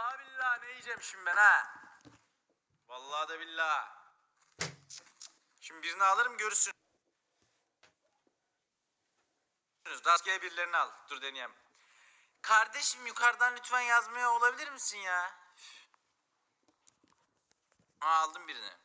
Vallahi billahi ne yiyeceğim şimdi ben ha? Vallahi de billahi. Şimdi birini alırım görürsün. Rastgele birilerini al. Dur deneyeyim. Kardeşim yukarıdan lütfen yazmaya olabilir misin ya? Aa aldım birini.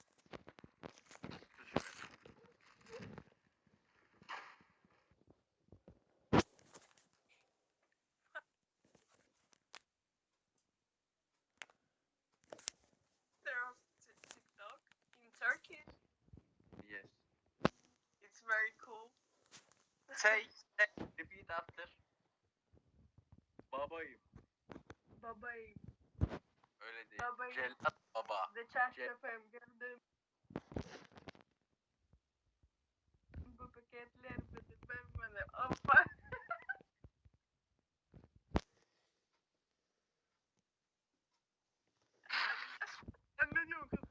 Say, say, repeat after. Babayım. Babayım. Öyle değil. Babayım. Cellat baba. The çarşafım gördüm. Bu paketler beni ben bana Hoppa. Sen ne diyorsun kız?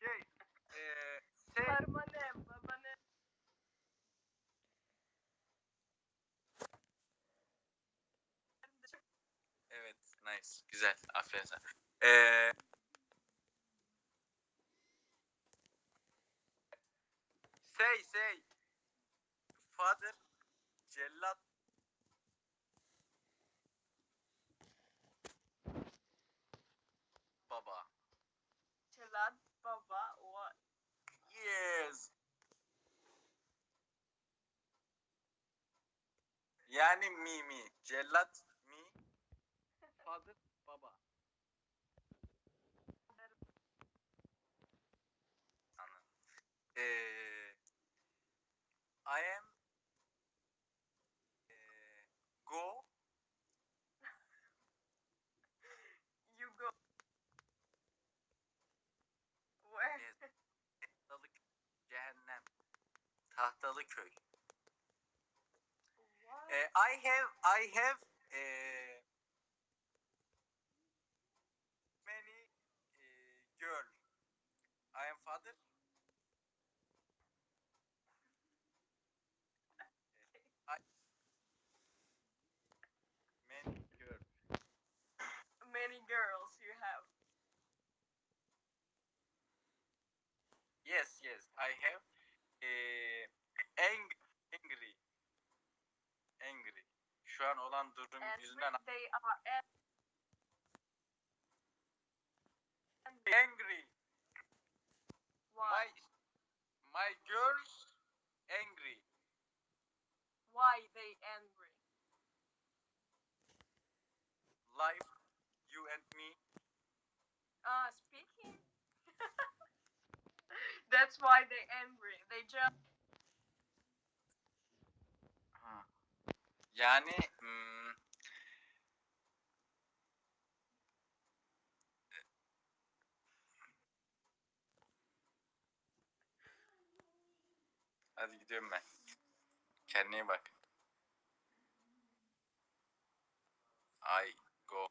Şey, eee, say, Harmanem, babanem. Evet, nice. Sana. Ee, say, say. Father, cellat. Baba. Çelad, baba, what? Yes. Yani mi mi. Cellat mi. Father, baba. Tahtalı köy. What? Eh, I have I have ee, many eh, ee, girl. I am father. I many girl. Many girls you have. Yes, yes, I have ee, ang angry. Angry. Şu an olan durum And yüzünden they are angry. why? My my girls angry. Why they angry? Life, you and me. Uh, speaking. That's why they angry. They just Yani hmm, Hadi gidiyorum ben. Kendine iyi bak. I go.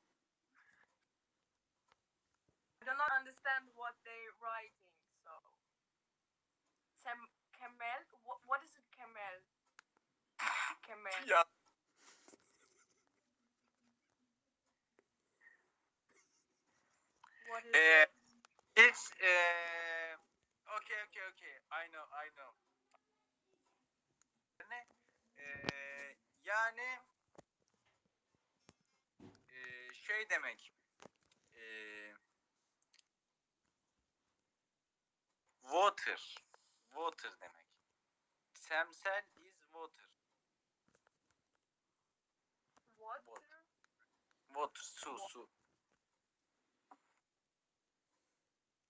I do not understand what they're writing. So, Sem. What, what is it, Kemel? Kemel. Ya. İt? It's eh, okay okay okay. I know I know. Ne? Eh, yani eh, şey demek. Eh, water. Water demek. Semsel is water. Water. Water su su.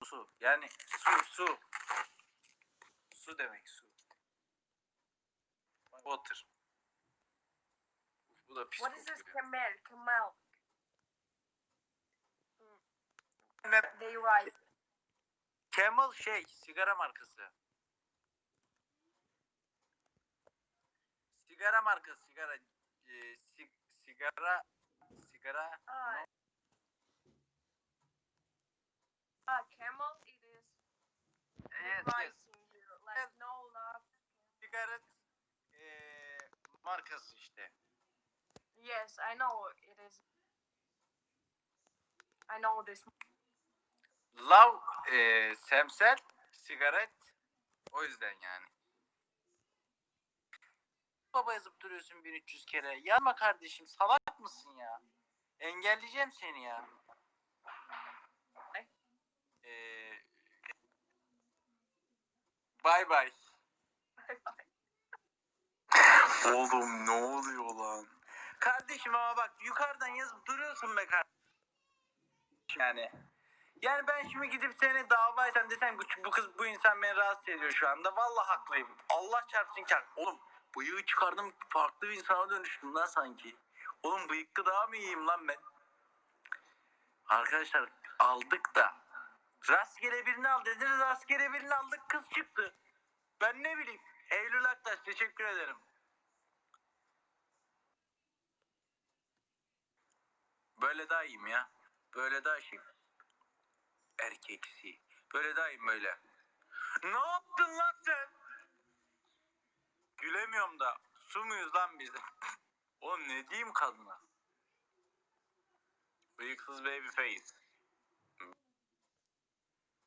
Su. Yani su su. Su demek su. Water. Bu da pis What is this, kokuyor. Kemel? Kemel. Mem- They write. Camel şey sigara markası. Sigara markası sigara e, si- sigara sigara Ah. Ah, camel. It is. yes, yes. You like Yes. no love. Sigaret e, markası işte. Yes, I know it is. I know this. Love e, semsel sigaret o yüzden yani. Baba yazıp duruyorsun 1300 kere. Yanma kardeşim salak mısın ya? Engelleyeceğim seni ya. Eee Bay bay. Oğlum ne oluyor lan? Kardeşim ama bak yukarıdan yazıp duruyorsun be kardeşim. Yani. Yani ben şimdi gidip seni dava etsem desem bu, bu kız bu insan beni rahatsız ediyor şu anda. Vallahi haklıyım. Allah çarpsın ki. Oğlum bıyığı çıkardım farklı bir insana dönüştüm lan sanki. Oğlum bıyıklı daha mı iyiyim lan ben? Arkadaşlar aldık da. Rastgele birini al dediniz rastgele birini aldık kız çıktı. Ben ne bileyim. Eylül Aktaş teşekkür ederim. Böyle daha iyiyim ya. Böyle daha şık. Erkeksi. Böyle daha iyiyim böyle. Ne yaptın lan sen? Gülemiyorum da. Su muyuz lan biz? Oğlum ne diyeyim kadına? Bıyıksız baby face.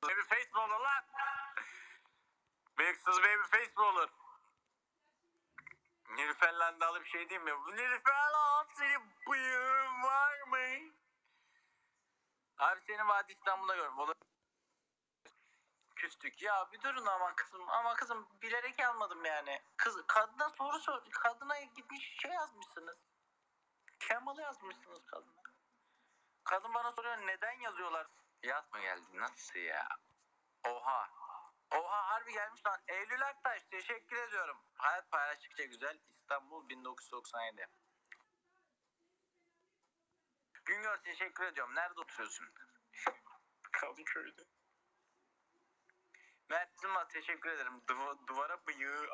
Baby face mi olur lan? Bıyıksız baby face mi olur? Nilüfer'le de alıp şey diyeyim mi? Nilüfer lan senin bıyığın var mı? Abi senin Vadi İstanbul'da gördüm. O küstük. Ya bir durun ama kızım. Ama kızım bilerek almadım yani. Kız kadına soru sor. Kadına gitmiş şey yazmışsınız. Kemal yazmışsınız kadına. Kadın bana soruyor neden yazıyorlar? Yaz mı geldi? Nasıl ya? Oha. Oha harbi gelmiş lan. Eylül Aktaş teşekkür ediyorum. Hayat paylaştıkça güzel. İstanbul 1997. Güngör teşekkür ediyorum. Nerede oturuyorsun? Kadıköy'de. Mert Yılmaz teşekkür ederim. Duva- duvara bıyığı